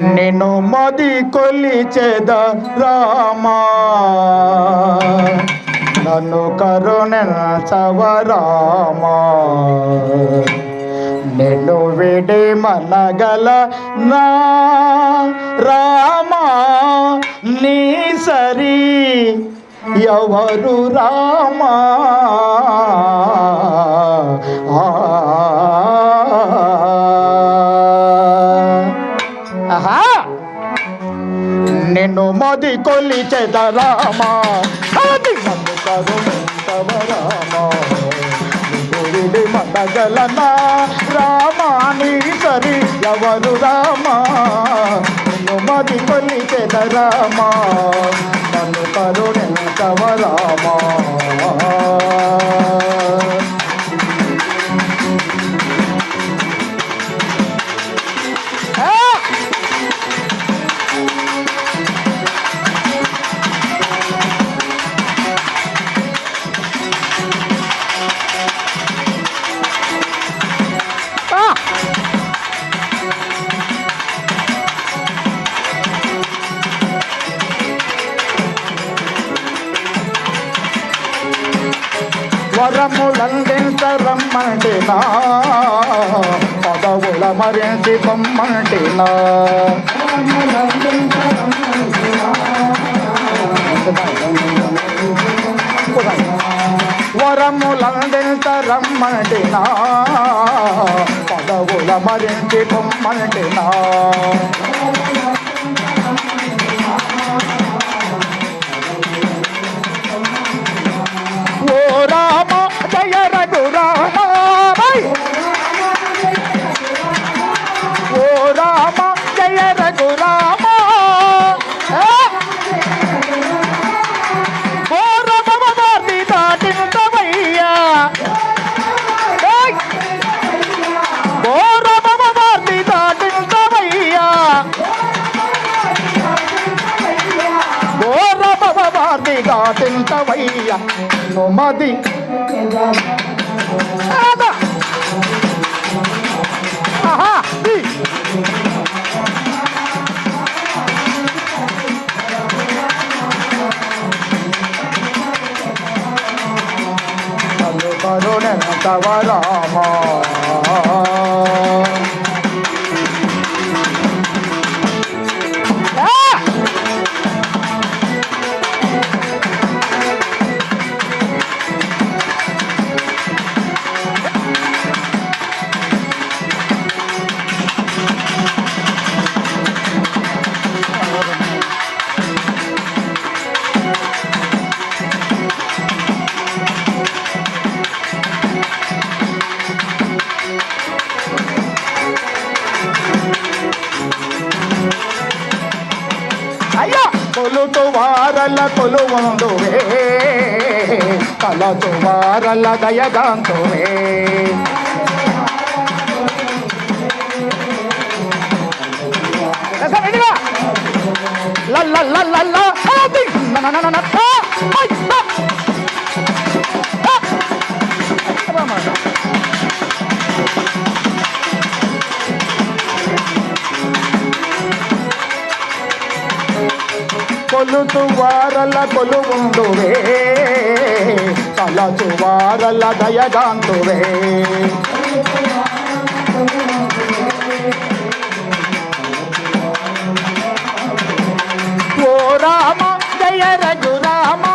నిన్ను మది కొలిచేద రామా? నన్ను కరుణించవరామా నిన్ను విడి మనగల నా రామా? నీ సరి ఎవరు రామా? నిన్ను మది కొలిచెద రామా అది నన్ను కరుణించవరామా. నిన్ను విడి మనగలనా? రామా నీ సరి ఎవరు రామా? మది కొలిచెద రామా వరములందించరమ్మంటినా పదవుల మరించి బొమ్మంటినా? వరములందించరమ్మంటినా పదవుల మరించి బొమ్మంటినా? వారి దాటింతవయ్యా నుమది కరుణ తవ ఈ. వారల కొలువందువే కలతు వారల దయగాంతువే కొలుతు వారల కొలువుందువే కలచు వారల దయగాంతువే ఓ రామ జయ రఘురామా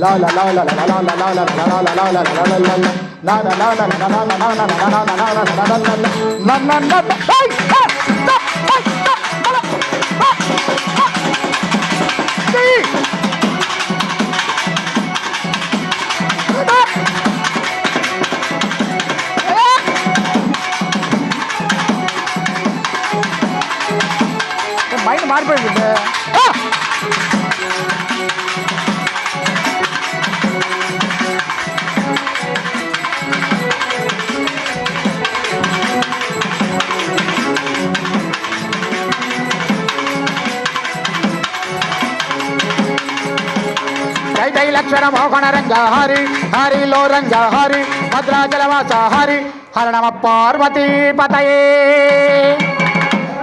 నా నా నా నా నా నా నా నా నా నా నా నా నా నా అక్షర మోహన రంగ హరి హరిలో రంగ హరి భద్రాచలవాస హరి హర నమ పార్వతీ పతయే.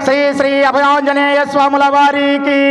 శ్రీ శ్రీ అభయాంజనేయ స్వాముల వారికి.